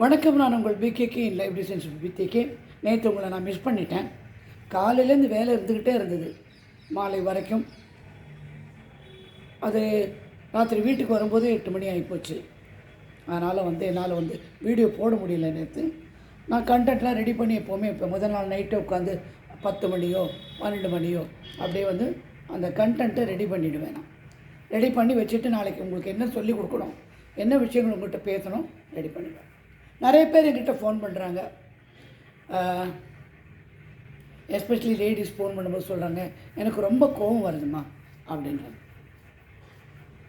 வணக்கம் நான் உங்கள் PKK in life designs PK நேற்று உங்களை நான் மிஸ் பண்ணிட்டேன். காலையிலேருந்து வேலை இருந்துக்கிட்டே இருந்தது மாலை வரைக்கும். அது ராத்திரி வீட்டுக்கு வரும்போது எட்டு மணி ஆகிப்போச்சு அதனால் வந்து என்னால் வந்து வீடியோ போட முடியல நேற்று நான் கண்டென்ட்லாம் ரெடி பண்ணி எப்போவுமே இப்போ முதல் நாள் நைட்டே உட்காந்து பத்து மணியோ பன்னெண்டு மணியோ அப்படியே வந்து அந்த கண்டென்ட்டை ரெடி பண்ணிவிடுவேன் நான். ரெடி பண்ணி வச்சுட்டு நாளைக்கு உங்களுக்கு என்ன சொல்லி கொடுக்கணும் என்ன விஷயங்கள் உங்கள்கிட்ட பேசணும் ரெடி பண்ணிடுவேன். நிறைய பேர் என்கிட்ட ஃபோன் பண்ணுறாங்க எஸ்பெஷலி லேடிஸ் ஃபோன் பண்ணும்போது சொல்கிறாங்க எனக்கு ரொம்ப கோபம் வருதுமா அப்படின்றாங்க.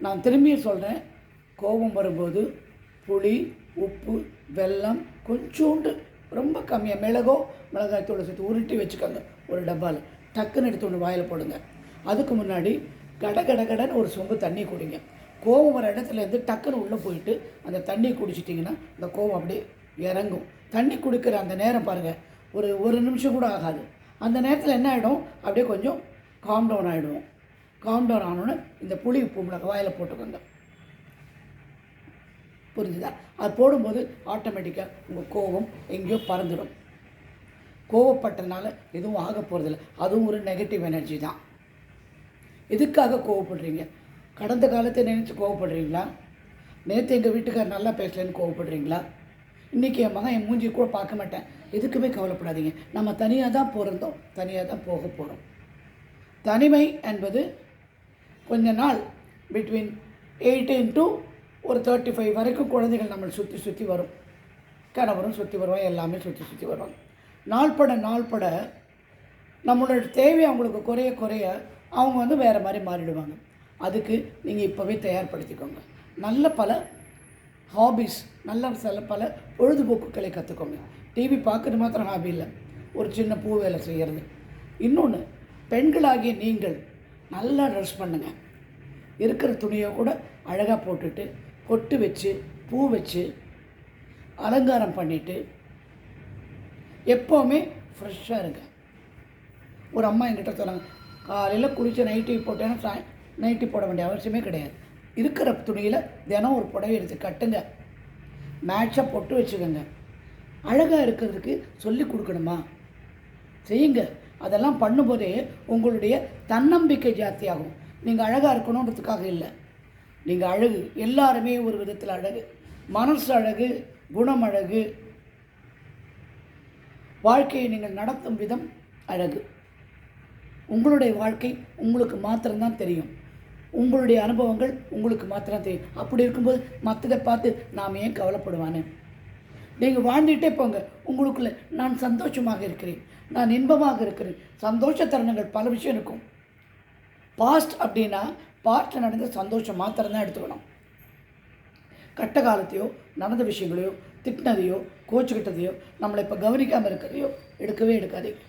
நான் திரும்பியும் சொல்கிறேன் கோபம் வரும்போது புளி உப்பு வெல்லம் கொஞ்சோண்டு ரொம்ப கம்மியாக மிளகோ மிளகாய் சேர்த்து உருட்டி வச்சுக்கோங்க ஒரு டப்பாவில் டக்குன்னு எடுத்து ஒன்று வாயில் போடுங்க. அதுக்கு முன்னாடி கட கட கடன்னு ஒரு சொம்பு தண்ணி குடிங்க. கோவம் வர இடத்துலேருந்து டக்குன்னு உள்ளே போயிட்டு அந்த தண்ணி குடிச்சிட்டிங்கன்னா அந்த கோவம் அப்படியே இறங்கும். தண்ணி குடிக்கிற அந்த நேரம் பாருங்கள் ஒரு ஒரு நிமிஷம் கூட ஆகாது. அந்த நேரத்தில் என்ன ஆகிடும் அப்படியே கொஞ்சம் காம் டவுன் ஆகிடுவோம் காம் டவுன் ஆனோன்னு இந்த புளி உப்பு மிளகு வாயில் போட்டுக்கோங்க. புரிஞ்சுதா? அது போடும்போது ஆட்டோமேட்டிக்காக உங்கள் கோபம் எங்கேயோ பறந்துடும். கோவப்பட்டனால எதுவும் ஆக போகிறதில்ல அதுவும் ஒரு நெகட்டிவ் எனர்ஜி தான். எதுக்காக கோவப்படுறீங்க? கடந்த காலத்தை நினச்சி கோவப்படுறீங்களா? நேற்று எங்கள் வீட்டுக்கார் நல்லா பேசலன்னு கோவப்படுறீங்களா? இன்றைக்கி என் மகன் என் மூஞ்சி கூட பார்க்க மாட்டேன். எதுக்குமே கவலைப்படாதீங்க. நம்ம தனியாக தான் பிறந்தோம். தனியாக தான் போக போகிறோம் தனிமை என்பது கொஞ்ச நாள் பிட்வீன் எயிட்டீன் டு ஒரு தேர்ட்டி ஃபைவ் வரைக்கும் குழந்தைகள் நம்மளை சுற்றி சுற்றி வரும். கணவரும் சுற்றி வருவாங்க. எல்லாமே சுற்றி சுற்றி வருவாங்க. நாள்பட நாள்பட நம்மளோட தேவை அவங்களுக்கு குறைய குறைய அவங்க வந்து வேறு மாதிரி மாறிடுவாங்க. அதுக்கு நீங்கள் இப்போவே தயார்படுத்திக்கோங்க. நல்ல பல ஹாபிஸ் நல்ல சில பல பொழுதுபோக்குகளை கற்றுக்கோங்க டிவி பார்க்குறது மாத்திரம் ஹாபி இல்லை. ஒரு சின்ன பூ வேலை செய்கிறது இன்னொன்று பெண்களாகிய நீங்கள் நல்லா ட்ரெஸ் பண்ணுங்கள் இருக்கிற துணியை கூட அழகாக போட்டுட்டு கொட்டு வச்சு பூ வச்சு அலங்காரம் பண்ணிவிட்டு எப்போவுமே ஃப்ரெஷ்ஷாக இருங்க. ஒரு அம்மா என்கிட்ட சொன்னாங்க காலையில் குளித்து நைட்டு போட்டேன்னா சாய் நைட்டி போட வேண்டிய அவசியமே கிடையாது. இருக்கிற துணியில் தினம் ஒரு புடவை எடுத்து கட்டுங்க. மேட்சாக பொட்டு வச்சுக்கோங்க. அழகாக இருக்கிறதுக்கு சொல்லி கொடுக்கணுமா? செய்யுங்க. அதெல்லாம் பண்ணும்போதே உங்களுடைய தன்னம்பிக்கை ஜாஸ்தியாகும். நீங்கள் அழகாக இருக்கணுன்றதுக்காக இல்லை. நீங்கள் அழகு. எல்லாருமே ஒரு விதத்தில் அழகு. மனசு அழகு குணம் அழகு. வாழ்க்கையை நீங்கள் நடத்தும் விதம் அழகு. உங்களுடைய வாழ்க்கை உங்களுக்கு மாத்திரம்தான் தெரியும். உங்களுடைய அனுபவங்கள் உங்களுக்கு மாத்திரம் தெரியும். அப்படி இருக்கும்போது மற்றதை பார்த்து நாம் ஏன் கவலைப்படுவானே? நீங்கள் வாழ்ந்துகிட்டே போங்க. உங்களுக்குள்ள நான் சந்தோஷமாக இருக்கிறேன். நான் இன்பமாக இருக்கிறேன். சந்தோஷ தருணங்கள் பல விஷயம் இருக்கும். பாஸ்ட் அப்படின்னா பாஸ்ட்டில் நடந்த சந்தோஷம் மாத்திரம்தான் எடுத்துக்கணும். கட்ட காலத்தையோ நடந்த விஷயங்களையோ திட்டினதையோ கோச்சுக்கிட்டதையோ நம்மளை இப்போ கவனிக்காமல் இருக்கிறதையோ எடுக்கவே எடுக்காதீங்க.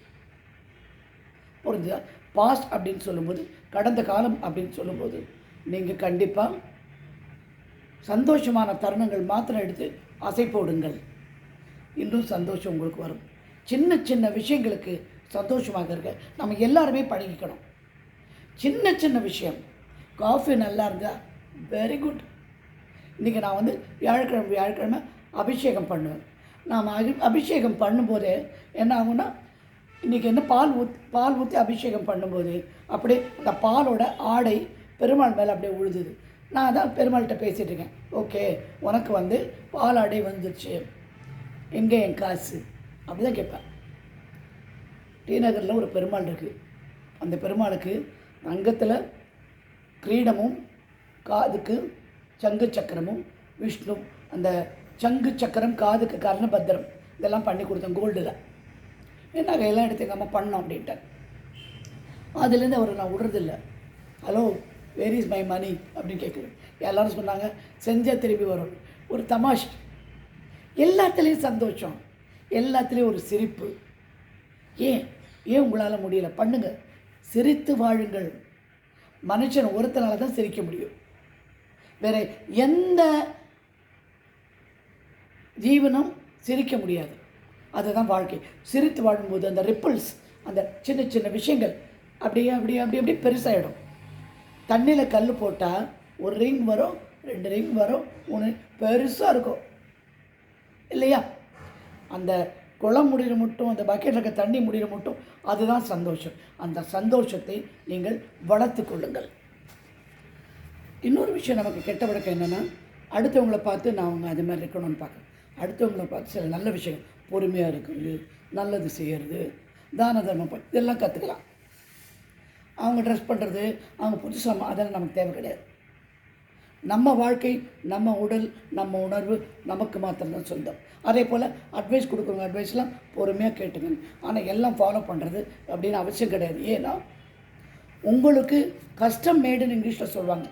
புரிஞ்சுதா? பாஸ்ட் அப்படின்னு சொல்லும்போது கடந்த காலம் அப்படின்னு சொல்லும்போது நீங்கள் கண்டிப்பாக சந்தோஷமான தருணங்கள் மாத்திரம் எடுத்து அசை போடுங்கள். இன்னும் சந்தோஷம் உங்களுக்கு வரும். சின்ன சின்ன விஷயங்களுக்கு சந்தோஷமாக இருக்க நம்ம எல்லாருமே பழகிக்கணும். சின்ன சின்ன விஷயம். காஃபி நல்லா இருந்தால் வெரி குட் இன்றைக்கி நான் வந்து வியாழக்கிழமை வியாழக்கிழமை அபிஷேகம் பண்ணுவேன். நாம் அபி அபிஷேகம் பண்ணும்போதே என்ன ஆகும்னா இன்றைக்கி என்ன பால் ஊத் பால் ஊற்றி அபிஷேகம் பண்ணும்போது அப்படியே அந்த பாலோட ஆடை பெருமாள் மேலே அப்படியே உழுதுது. நான் தான் பெருமாள்கிட்ட பேசிகிட்டு இருக்கேன். ஓகே உனக்கு வந்து பால் ஆடை வந்துடுச்சு எங்கே என் காசு? அப்படி தான் கேட்பேன். டி நகரில் ஒரு பெருமாள் இருக்குது அந்த பெருமாளுக்கு அங்கத்தில் கிரீடமும் காதுக்கு சங்கு சக்கரமும் விஷ்ணு அந்த சங்கு சக்கரம் காதுக்கு கர்ணபத்திரம் இதெல்லாம் பண்ணி கொடுத்தேன் கோல்டில். என்ன கையெல்லாம் எடுத்து எங்கள் அம்மா பண்ணோம் அப்படின்ட்டேன் அதுலேருந்து அவரை நான் விடுறதில்ல. Hello where is my money அப்படின்னு கேட்குறேன். எல்லாரும் சொன்னாங்க செஞ்சால் திரும்பி வரும். ஒரு தமாஷ். எல்லாத்துலேயும் சந்தோஷம். எல்லாத்துலேயும் ஒரு சிரிப்பு. ஏன்? ஏன் உங்களால் முடியல? பண்ணுங்கள் சிரித்து வாழுங்கள். மனுஷன் ஒருத்தனால தான் சிரிக்க முடியும். வேறு எந்த ஜீவனும் சிரிக்க முடியாது. அதுதான் வாழ்க்கை. சிரித்து வாழும்போது அந்த ரிப்பிள்ஸ் அந்த சின்ன சின்ன விஷயங்கள் அப்படியே அப்படியே அப்படி அப்படியே பெருசாகிடும் தண்ணியில் கல் போட்டால் ஒரு ரிங் வரும் ரெண்டு ரிங் வரும் ஒன்று பெருசாக இருக்கும். இல்லையா? அந்த குளம் முடிகிற மட்டும் அந்த பக்கெட்டில் இருக்க தண்ணி முடிகிற மட்டும் அதுதான் சந்தோஷம். அந்த சந்தோஷத்தை நீங்கள் வளர்த்து கொள்ளுங்கள். இன்னொரு விஷயம் நமக்கு கெட்ட பழக்கம் என்னென்னா அடுத்தவங்களை பார்த்து நான் அவங்க அது மாதிரி இருக்கணும்னு பார்க்குறேன் அடுத்தவங்கள பார்த்து சில நல்ல விஷயம் பொறுமையாக இருக்கிறது நல்லது செய்கிறது தான தர்மம் இதெல்லாம் கற்றுக்கலாம் அவங்க ட்ரெஸ் பண்ணுறது அவங்க புதுசாக அதெல்லாம் நமக்கு தேவை கிடையாது. நம்ம வாழ்க்கை நம்ம உடல் நம்ம உணர்வு நமக்கு மாத்திரம்தான் சொந்தம். அதே போல் அட்வைஸ் கொடுக்குறவங்க அட்வைஸ்லாம் பொறுமையாக கேட்டுங்க ஆனால் எல்லாம் ஃபாலோ பண்ணுறது அப்படின்னு அவசியம் கிடையாது. ஏன்னா உங்களுக்கு கஸ்டம் மேடுன்னு இங்கிலீஷில் சொல்லுவாங்க.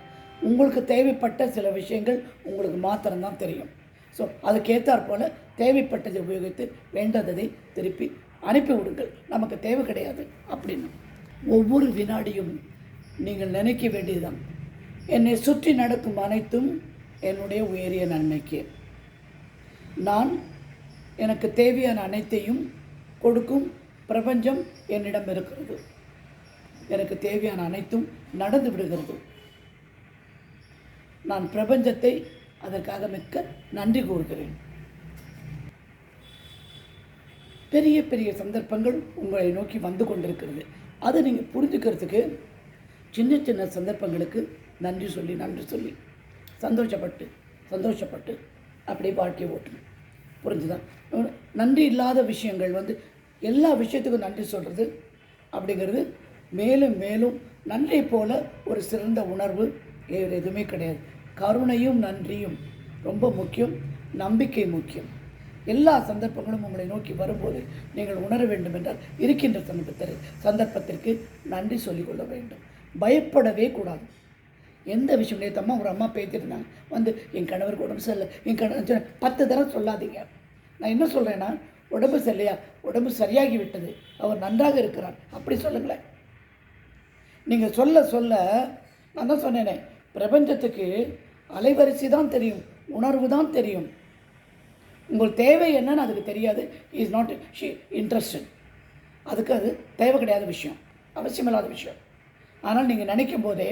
உங்களுக்கு தேவைப்பட்ட சில விஷயங்கள் உங்களுக்கு மாத்திரம்தான் தெரியும். ஸோ அதுக்கேற்றாற் போல் தேவைப்பட்டதை உபயோகித்து வேண்டாததை திருப்பி அனுப்பி விடுங்கள். நமக்கு தேவை கிடையாது அப்படின்னு. ஒவ்வொரு வினாடியும் நீங்கள் நினைக்க வேண்டியதுதான். என்னை சுற்றி நடக்கும் அனைத்தும் என்னுடைய உயரிய நன்மைக்கு. நான் எனக்கு தேவையான அனைத்தையும் கொடுக்கும் பிரபஞ்சம் என்னிடம் இருக்கிறது. எனக்கு தேவையான அனைத்தும் நடந்து விடுகிறது. நான் பிரபஞ்சத்தை அதற்காக மிக்க நன்றி கூறுகிறேன். பெரிய பெரிய சந்தர்ப்பங்கள் உங்களை நோக்கி வந்து கொண்டிருக்கிறது. அதை நீங்கள் புரிஞ்சுக்கிறதுக்கு சின்ன சின்ன சந்தர்ப்பங்களுக்கு நன்றி சொல்லி நன்றி சொல்லி. சந்தோஷப்பட்டு சந்தோஷப்பட்டு அப்படியே வாழ்க்கையை ஓட்டணும். புரிஞ்சுதான் நன்றி இல்லாத விஷயங்கள் வந்து எல்லா விஷயத்துக்கும் நன்றி சொல்கிறது அப்படிங்கிறது மேலும் மேலும் நன்றி போல ஒரு சிறந்த உணர்வு வேறு எதுவுமே கிடையாது. கருணையும் நன்றியும் ரொம்ப முக்கியம் நம்பிக்கை முக்கியம். எல்லா சந்தர்ப்பங்களும் உங்களை நோக்கி வரும்போது நீங்கள் உணர வேண்டும் என்றால் இருக்கின்ற சந்தர்ப்பத்தில் சந்தர்ப்பத்திற்கு நன்றி சொல்லிக்கொள்ள வேண்டும். பயப்படவே கூடாது. எந்த விஷயம் நேத்தம்மா அம்மா ஒரு அம்மா பேத்திருந்தாங்க வந்து என் கணவருக்கு உடம்பு சரியில்லை. என் கணவர் பத்து தடவை சொல்லாதீங்க. நான் என்ன சொல்கிறேன்னா உடம்பு சரியில்லையா? உடம்பு சரியாகி விட்டது. அவர் நன்றாக இருக்கிறார். அப்படி சொல்லுங்களேன். நீங்கள் சொல்ல சொல்ல நான் தான் சொன்னேனே பிரபஞ்சத்துக்கு அலைவரிசை தான் தெரியும் உணர்வு தான் தெரியும். உங்கள் தேவை என்னன்னு அதுக்கு தெரியாது. இஸ் நாட் ஷி இன்ட்ரெஸ்டட் அதுக்கு அது தேவை கிடையாத விஷயம் அவசியமில்லாத விஷயம். ஆனால் நீங்கள் நினைக்கும் போதே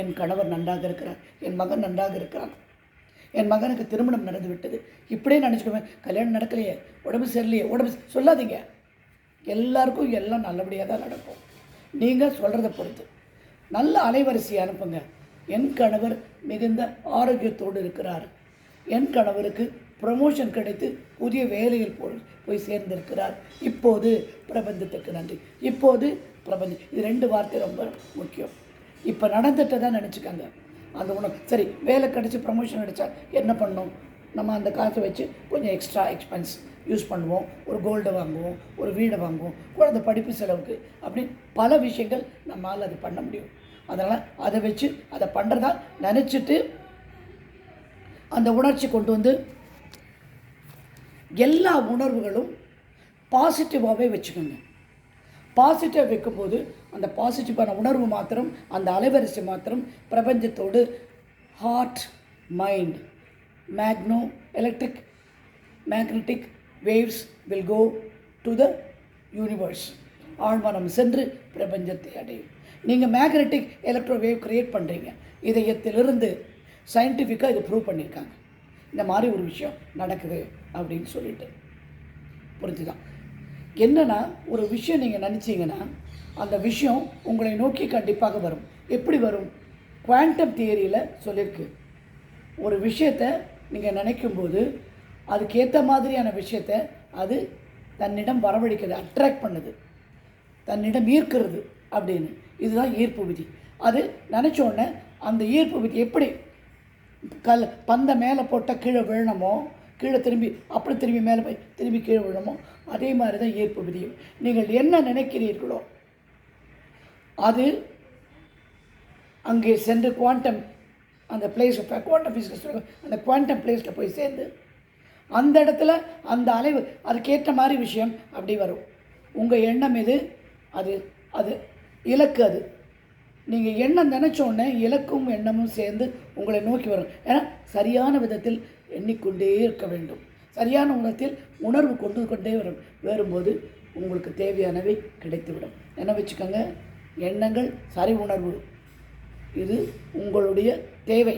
என் கணவர் நன்றாக இருக்கிறார் என் மகன் நன்றாக இருக்கிறான். என் மகனுக்கு திருமணம் நடந்து விட்டது. இப்படியே நினச்சிக்குவேன் கல்யாணம் நடக்கலையே உடம்பு சரியில்லையே உடம்பு சொல்லாதீங்க. எல்லாருக்கும் எல்லாம் நல்லபடியாக தான் நடக்கும். நீங்கள் சொல்கிறத பொறுத்து. நல்ல அலைவரிசையை அனுப்புங்க. என் கணவர் மிகுந்த ஆரோக்கியத்தோடு இருக்கிறார். என் கணவருக்கு ப்ரமோஷன் கிடைத்து புதிய வேலையில் போய் போய் சேர்ந்திருக்கிறார். இப்போது பிரபஞ்சத்துக்கு நன்றி. இப்போது பிரபஞ்சம் இது ரெண்டு வார்த்தை ரொம்ப முக்கியம். இப்போ நடந்துட்டு தான் நினச்சிக்கங்க. அந்த உணவு சரி வேலை கிடச்சி ப்ரமோஷன் கிடைச்சா என்ன பண்ணணும்? நம்ம அந்த காசை வச்சு கொஞ்சம் எக்ஸ்ட்ரா எக்ஸ்பென்ஸ் யூஸ் பண்ணுவோம். ஒரு கோல்டு வாங்குவோம் ஒரு வீடை வாங்குவோம் குழந்தை படிப்பு செலவுக்கு அப்படின்னு பல விஷயங்கள் நம்மளால் அது பண்ண முடியும். அதனால் அதை வச்சு அதை பண்ணுறதா நினச்சிட்டு அந்த உணர்ச்சி கொண்டு வந்து எல்லா உணர்வுகளும் பாசிட்டிவாகவே வச்சுக்கோங்க. பாசிட்டிவாக வைக்கும்போது அந்த பாசிட்டிவான உணர்வு மாத்திரம் அந்த அலைவரிசை மாத்திரம் பிரபஞ்சத்தோடு heart mind magno electric magnetic waves will go to the universe ஆழ்மனம் சென்று பிரபஞ்சத்தை அடையும். நீங்கள் மேக்னெட்டிக் எலக்ட்ரோ வேவ் கிரியேட் பண்ணுறீங்க இதயத்திலிருந்து சயின்டிஃபிக்காக இது ப்ரூவ் பண்ணியிருக்காங்க இந்த மாதிரி ஒரு விஷயம் நடக்குது அப்படின்னு சொல்லிட்டு. புரிஞ்சுதான் என்னன்னா ஒரு விஷயம் நீங்கள் நினச்சிங்கன்னா அந்த விஷயம் உங்களை நோக்கி கண்டிப்பாக வரும். எப்படி வரும்? குவாண்டம் தியரியில் சொல்லியிருக்கு ஒரு விஷயத்தை நீங்கள் நினைக்கும்போது அதுக்கேற்ற மாதிரியான விஷயத்தை அது தன்னிடம் வரவழைக்கிறது அட்ராக்ட் பண்ணுது. தன்னிடம் ஈர்க்கிறது அப்படின்னு. இதுதான் ஈர்ப்பு விதி. அது நினச்ச உடனே அந்த ஈர்ப்பு விதி எப்படி கல் பந்தை மேலே போட்டால் கீழே விழணுமோ? கீழே திரும்பி அப்படி திரும்பி மேலே போய் திரும்பி கீழே விழணுமோ? அதே மாதிரி தான் ஈர்ப்பு விதியும். நீங்கள் என்ன நினைக்கிறீர்களோ அது அங்கே சென்று குவாண்டம் அந்த பிளேஸ் குவாண்டம் ஃபிசிக்ஸ் அந்த குவாண்டம் பிளேஸில் போய் சேர்ந்து அந்த இடத்துல அந்த அலைவு அதுக்கேற்ற மாதிரி விஷயம் அப்படி வரும். உங்கள் எண்ணம் இது அது அது இலக்கு அது. நீங்கள் எண்ணம் நினச்சோடனே இலக்கும் எண்ணமும் சேர்ந்து உங்களை நோக்கி வரும். ஏன்னா சரியான விதத்தில் எண்ணிக்கொண்டே இருக்க வேண்டும். சரியான உணத்தில் உணர்வு கொண்டு கொண்டே வரும். வரும்போது உங்களுக்கு தேவையானவை கிடைத்துவிடும். என்ன வச்சுக்கோங்க? எண்ணங்கள் சரி உணர்வு. இது உங்களுடைய தேவை.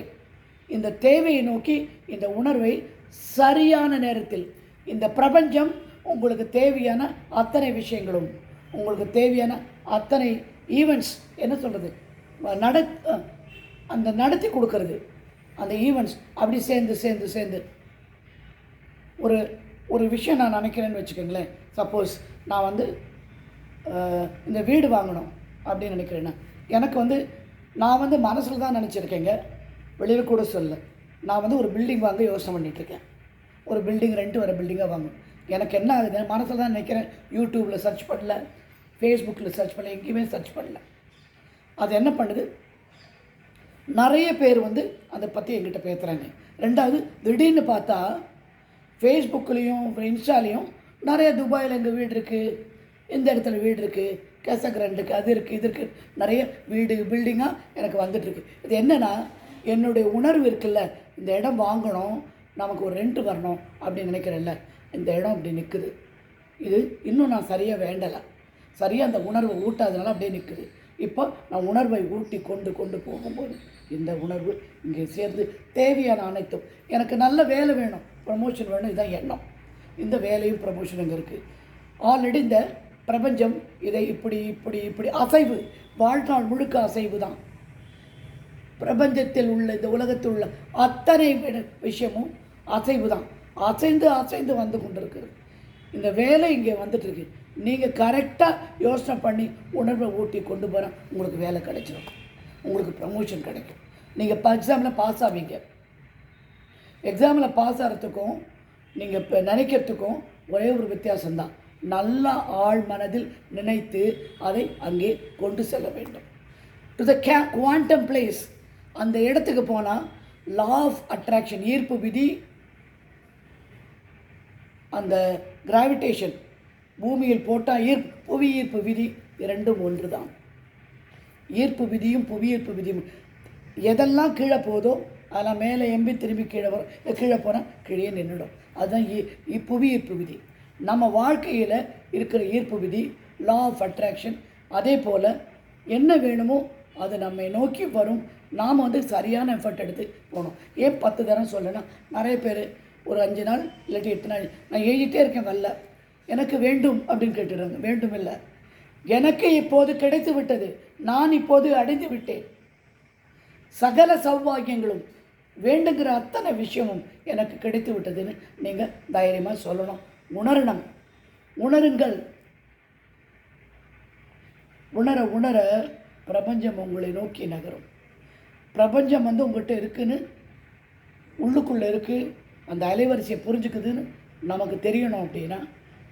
இந்த தேவையை நோக்கி இந்த உணர்வை சரியான நேரத்தில் இந்த பிரபஞ்சம் உங்களுக்கு தேவையான அத்தனை விஷயங்களும். உங்களுக்கு தேவையான அத்தனை ஈவெண்ட்ஸ் என்ன சொல்கிறது நட அந்த நடத்தி கொடுக்கறது. அந்த ஈவெண்ட்ஸ் அப்படி சேர்ந்து சேர்ந்து சேர்ந்து. ஒரு ஒரு விஷயம் நான் நினைக்கிறேன்னு வச்சுக்கோங்களேன். சப்போஸ் நான் வந்து இந்த வீடு வாங்கணும் அப்படின்னு நினைக்கிறேன்னா எனக்கு வந்து நான் வந்து மனசில் தான் நினச்சிருக்கேங்க. வெளியில் கூட சொல்ல நான் வந்து ஒரு பில்டிங் வாங்க யோசனை பண்ணிகிட்ருக்கேன் ஒரு பில்டிங் ரெண்டு வர பில்டிங்காக வாங்கணும். எனக்கு என்ன ஆகுது மனசில் தான் நினைக்கிறேன். யூடியூப்பில் சர்ச் பண்ணல. ஃபேஸ்புக்கில் சர்ச் பண்ணல எங்கேயுமே சர்ச் பண்ணல. அது என்ன பண்ணுது? நிறைய பேர் வந்து அதை பற்றி எங்கிட்ட பேசுகிறாங்க ரெண்டாவது திடீர்னு பார்த்தா ஃபேஸ்புக்லேயும் இன்ஸ்டாலேயும் நிறைய துபாயில் எங்கள் வீடு இருக்குது இந்த இடத்துல வீடு இருக்குது கேசக்ரன் இருக்குது அது இருக்குது இது இருக்குது நிறைய வீடு பில்டிங்காக எனக்கு வந்துட்டுருக்கு இது என்னென்னா என்னுடைய உணர்வு இருக்குல்ல இந்த இடம் வாங்கணும் நமக்கு ஒரு ரெண்ட் வரணும் அப்படின்னு நினைக்கிறேன்ல இந்த இடம் அப்படி நிற்குது இது இன்னும் நான் சரியாக வேண்டலை. சரியாக அந்த உணர்வை ஊட்டாதனால அப்படியே நிற்குது இப்போ நான் உணர்வை ஊட்டி கொண்டு கொண்டு போகும்போது இந்த உணர்வு இங்கே சேர்ந்து தேவையான அனைத்தும் எனக்கு நல்ல வேலை வேணும். ப்ரமோஷன் வேணும் இதுதான் எண்ணம். இந்த வேலையும் ப்ரமோஷன் இங்கே இருக்குது ஆல்ரெடி இந்த பிரபஞ்சம் இதை இப்படி இப்படி இப்படி அசைவு வாழ்நாள் முழுக்க அசைவு தான். பிரபஞ்சத்தில் உள்ள இந்த உலகத்தில் உள்ள அத்தனை விஷயமும் அசைவு தான். அசைந்து அசைந்து வந்து கொண்டிருக்கிறது. இந்த வேலை இங்கே வந்துட்டுருக்கு நீங்கள் கரெக்டாக யோசனை பண்ணி உணர்வை ஊட்டி கொண்டு போகிற உங்களுக்கு வேலை கிடைச்சிடும் உங்களுக்கு ப்ரமோஷன் கிடைக்கும். நீங்கள் இப்போ எக்ஸாமில் பாஸ் ஆவீங்க. எக்ஸாமில் பாஸ் ஆகிறதுக்கும் நீங்கள் இப்போ நினைக்கிறதுக்கும் ஒரே ஒரு வித்தியாசம்தான். நல்லா ஆழ் மனதில் நினைத்து அதை அங்கே கொண்டு செல்ல வேண்டும். To the K quantum place அந்த இடத்துக்கு போனால் லா ஆஃப் அட்ராக்ஷன் ஈர்ப்பு விதி அந்த கிராவிடேஷன் பூமியில் போட்டால் ஈர்ப்பு புவி ஈர்ப்பு விதி இரண்டும் ஒன்று தான் ஈர்ப்பு விதியும் புவியீர்ப்பு விதியும். எதெல்லாம் கீழே போதோ அதெல்லாம் மேலே எம்பி திரும்பி கீழே வரும் கீழே போனால் கீழே நின்றுடும். அதுதான் இ ஈ- விதி. நம்ம வாழ்க்கையில் இருக்கிற ஈர்ப்பு விதி லா ஆஃப் அட்ராக்ஷன் அதே போல் என்ன வேணுமோ அது நம்மை நோக்கி வரும். நாம் வந்து சரியான எஃபர்ட் எடுத்து போகணும். ஏன் பத்து தரம் சொல்லணும் நிறைய பேர் ஒரு அஞ்சு நாள் இல்லாட்டி எட்டு நாள் நான் எழுதிட்டே இருக்கேன் வரல. எனக்கு வேண்டும் அப்படின்னு கேட்டுடுறாங்க. வேண்டும் இல்லை எனக்கு இப்போது கிடைத்து விட்டது. நான் இப்போது அடைந்து விட்டேன். சகல சௌபாகியங்களும் வேண்டுங்கிற அத்தனை விஷயமும் எனக்கு கிடைத்து விட்டதுன்னு நீங்கள் தைரியமாக சொல்லணும். உணரணும். உணருங்கள். உணர உணர பிரபஞ்சம் உங்களை நோக்கி நகரும். பிரபஞ்சம் வந்து உங்கள்கிட்ட இருக்குன்னு உள்ளுக்குள்ளே இருக்குது அந்த அலைவரிசையை புரிஞ்சுக்குதுன்னு நமக்கு தெரியணும் அப்படின்னா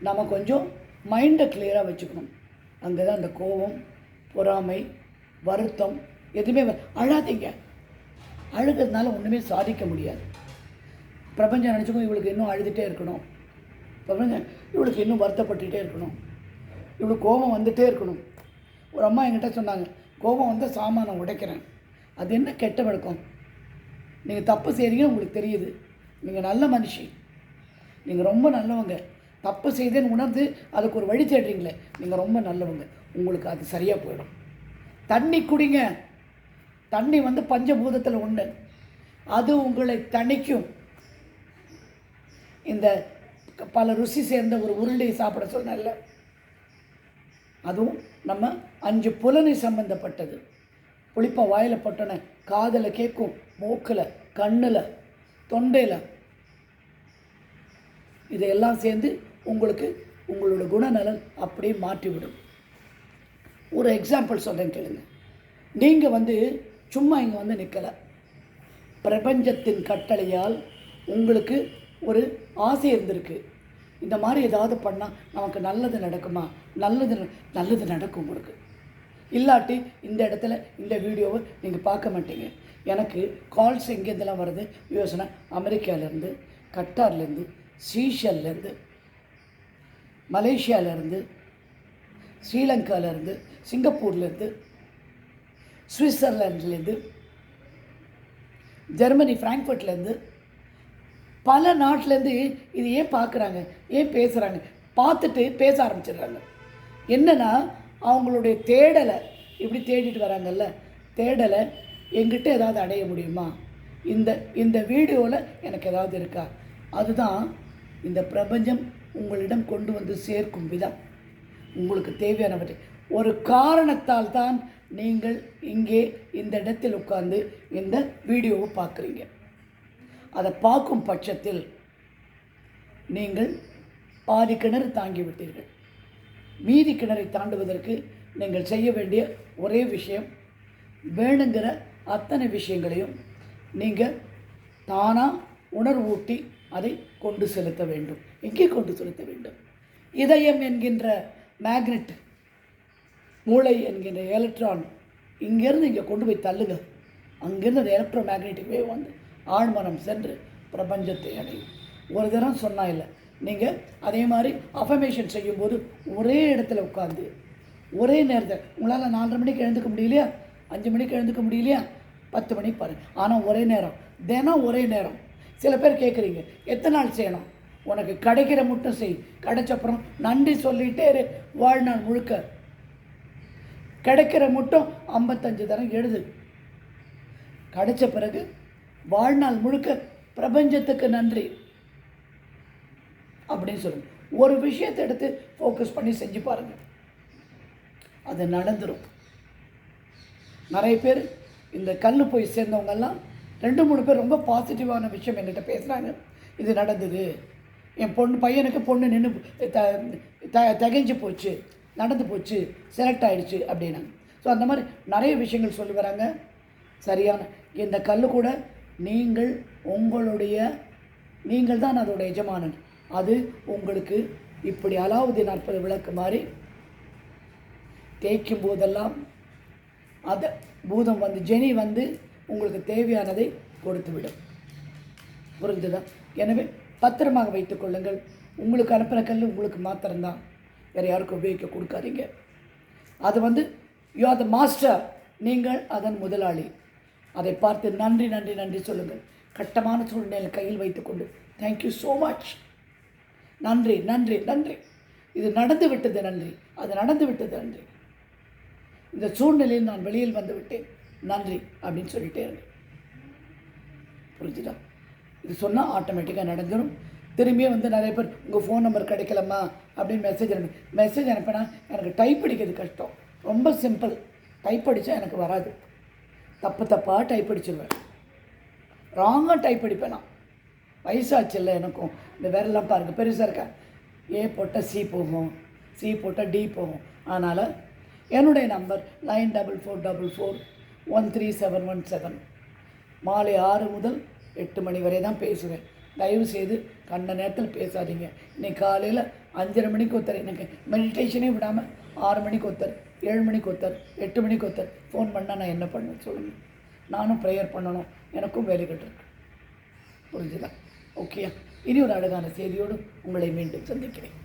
நம்ம கொஞ்சம் மைண்டை கிளியராக வச்சுக்கணும். அங்கே தான் அந்த கோபம் பொறாமை வருத்தம் எதுவுமே அழாதீங்க. அழுகிறதுனால ஒன்றுமே சாதிக்க முடியாது. பிரபஞ்சம் நினச்சிக்கும் இவளுக்கு இன்னும் அழுதுகிட்டே இருக்கணும். பிரபஞ்சம் இவளுக்கு இன்னும் வருத்தப்பட்டுகிட்டே இருக்கணும். இவளுக்கு கோபம் வந்துகிட்டே இருக்கணும். ஒரு அம்மா என்கிட்ட சொன்னாங்க கோபம் வந்து சாமானை உடைக்கிறேன். அது என்ன கெட்ட வழக்கம்? நீங்கள் தப்பு செய்கிறீங்க உங்களுக்கு தெரியுது. நீங்கள் நல்ல மனுஷி. நீங்கள் ரொம்ப நல்லவங்க. தப்பு செய்தேன்னு உணர்ந்து அதுக்கு ஒரு வழி தேடுறீங்களே நீங்கள் ரொம்ப நல்லவங்க. உங்களுக்கு அது சரியாக போயிடும். தண்ணி குடிங்க. தண்ணி வந்து பஞ்சபூதத்தில் ஒன்று அது உங்களை தணிக்கும். இந்த பல ருசி சேர்ந்த ஒரு உருளையை சாப்பிட சொன்னேன்ல. அதுவும் நம்ம அஞ்சு புலனை சம்மந்தப்பட்டது புளிப்பா வாயில் பட்டோன்னே காதில் கேட்கும் மூக்கில் கண்ணில் தொண்டையில். இதையெல்லாம் சேர்ந்து உங்களுக்கு உங்களோட குணநலன் அப்படியே மாற்றிவிடும். ஒரு எக்ஸாம்பிள் சொல்கிறேன் கேளுங்க. நீங்கள் வந்து சும்மா இங்கே வந்து நிற்கலை பிரபஞ்சத்தின் கட்டளையால் உங்களுக்கு ஒரு ஆசை இருந்திருக்கு. இந்த மாதிரி ஏதாவது பண்ணால் நமக்கு நல்லது நடக்குமா? நல்லது நல்லது நடக்கும் உங்களுக்கு. இல்லாட்டி இந்த இடத்துல இந்த வீடியோவை நீங்கள் பார்க்க மாட்டீங்க. எனக்கு கால்ஸ் எங்கேருந்துலாம் வருது? யோசனை அமெரிக்காவிலேருந்து கட்டார்லேருந்து சீஷல்லேருந்து மலேசியாவிலேருந்து ஸ்ரீலங்காவிலேருந்து சிங்கப்பூர்லேருந்து சுவிட்சர்லாண்ட்லேருந்து ஜெர்மனி ஃப்ராங்க்ஃபர்ட்லேருந்து பல நாட்டிலேருந்து இது ஏன் பார்க்குறாங்க ஏன் பேசுகிறாங்க பார்த்துட்டு பேச ஆரம்பிச்சிடுறாங்க. என்னன்னா அவங்களுடைய தேடலை இப்படி தேடிட்டு வராங்கல்ல தேடலை எங்கிட்ட ஏதாவது அடைய முடியுமா? இந்த இந்த வீடியோவில் எனக்கு ஏதாவது இருக்கா? அதுதான் இந்த பிரபஞ்சம் உங்களிடம் கொண்டு வந்து சேர்க்கும் விதம். உங்களுக்கு தேவையானவற்றை. ஒரு காரணத்தால் தான் நீங்கள் இங்கே இந்த இடத்தில் உட்கார்ந்து இந்த வீடியோவை பார்க்குறீங்க. அதை பார்க்கும் பட்சத்தில் நீங்கள் பாதி கிணறு தாங்கி விட்டீர்கள் மீதி கிணறை தாண்டுவதற்கு நீங்கள் செய்ய வேண்டிய ஒரே விஷயம் வேணுங்கிற அத்தனை விஷயங்களையும் நீங்கள் தானாக உணர்வூட்டி அதை கொண்டு செலுத்த வேண்டும். எங்கே கொண்டு செலுத்த வேண்டும்? இதயம் என்கின்ற மேக்னெட் மூளை என்கின்ற எலக்ட்ரான் இங்கேருந்து இங்கே கொண்டு போய் தள்ளுங்க. அங்கேருந்து அந்த எலக்ட்ரோ மேக்னெட்டிக் வேவ் வந்து ஆழ்மனம் சென்று பிரபஞ்சத்தை அடையும். ஒரு தரம் சொன்னால் இல்லை. நீங்கள் அதே மாதிரி அஃபர்மேஷன் செய்யும்போது ஒரே இடத்துல உட்காந்து ஒரே நேரத்தில் உங்களால் நாலரை மணிக்கு எழுந்துக்க முடியலையா? அஞ்சு மணிக்கு எழுந்துக்க முடியலையா? பத்து மணிக்கு பாருங்கள் ஆனால் ஒரே நேரம். தினம் ஒரே நேரம். சில பேர் கேட்குறீங்க எத்தனை நாள் செய்யணும்? உனக்கு கிடைக்கிற முட்டை செய். கிடைச்சப்புறம் நன்றி சொல்லிகிட்டே இரு வாழ்நாள் முழுக்க. கிடைக்கிற முட்டம் ஐம்பத்தஞ்சு தரம் எழுது கிடைச்ச பிறகு வாழ்நாள் முழுக்க பிரபஞ்சத்துக்கு நன்றி. அப்படின்னு சொல்லுங்கள் ஒரு விஷயத்தை எடுத்து ஃபோக்கஸ் பண்ணி செஞ்சு பாருங்கள் அது நடந்துடும் நிறைய பேர் இந்த கல் போய் சேர்ந்தவங்கெல்லாம் ரெண்டு மூணு பேர் ரொம்ப பாசிட்டிவான விஷயம் என்கிட்ட பேசுகிறாங்க இது நடந்தது. என் பொண்ணு பையனுக்கு பொண்ணு நின்று த த தகைஞ்சு போச்சு நடந்து போச்சு செலக்ட் ஆகிடுச்சு அப்படின்னாங்க. ஸோ அந்த மாதிரி நிறைய விஷயங்கள் சொல்லி வராங்க. சரியான இந்த கல் கூட நீங்கள் உங்களுடைய நீங்கள் தான் அதோட எஜமானன். அது உங்களுக்கு இப்படி அலாவுதீன் அற்புத விளக்கு மாதிரி தேய்க்கும் போதெல்லாம் அதை பூதம் வந்து ஜெனி வந்து உங்களுக்கு தேவையானதை கொடுத்துவிடும். புரிஞ்சுதா? எனவே பத்திரமாக வைத்துக் கொள்ளுங்கள். உங்களுக்கு அனுப்புகிற கல் உங்களுக்கு மாத்திரம்தான். வேறு யாருக்கும் உபயோகிக்க கொடுக்காதீங்க. அது வந்து யூ ஆர் த மாஸ்டர் நீங்கள் அதன் முதலாளி. அதை பார்த்து நன்றி நன்றி நன்றி சொல்லுங்கள். கட்டமான சூழ்நிலை கையில் வைத்துக்கொண்டு தேங்க்யூ ஸோ மச் நன்றி நன்றி நன்றி. இது நடந்து விட்டது நன்றி. அது நடந்து விட்டது நன்றி. இந்த சூழ்நிலையில் நான் வெளியில் வந்து விட்டேன். நன்றி அப்படின்னு சொல்லிட்டே இருங்க புரிஞ்சுதா? இது சொன்னால் ஆட்டோமேட்டிக்காக நடந்துடும் திரும்பியும் வந்து நிறைய பேர் உங்கள் ஃபோன் நம்பர் கிடைக்கலம்மா அப்படின்னு மெசேஜ் அனுப்பி மெசேஜ் அனுப்பினா எனக்கு டைப் அடிக்கிறது கஷ்டம். ரொம்ப சிம்பிள் டைப் அடித்தா எனக்கு வராது. தப்பு தப்பாக டைப் அடிச்சிருவேன். ராங்காக டைப் அடிப்பேன் நான். வயசாச்சு இல்லை எனக்கும். இந்த விரலாம் பாருங்கள் பெருசாக இருக்கா? ஏ போட்டால் சி போகும். சி போட்டால் டி போகும். அதனால் என்னுடைய number nine double four double four one three seven one seven மாலை ஆறு முதல் எட்டு மணி வரை தான் பேசுவேன். தயவு செய்து கண்ட நேரத்தில் பேசாதீங்க. இன்னைக்கு காலையில் அஞ்சரை மணிக்கு ஒருத்தர் எனக்கு மெடிடேஷனே விடாமல் ஆறு மணிக்கு ஒருத்தர் ஏழு மணிக்கு ஒருத்தர் எட்டு மணிக்கு ஒருத்தர் ஃபோன் பண்ணால் நான் என்ன பண்ணுவேன் சொல்லுங்கள் நானும் ப்ரேயர் பண்ணணும். எனக்கும் வேலைகள் இருக்கு. புரிஞ்சுதா? ஓகேயா இனி ஒரு அழகான செய்தியோடு உங்களை மீண்டும் சந்திக்கிறேன்.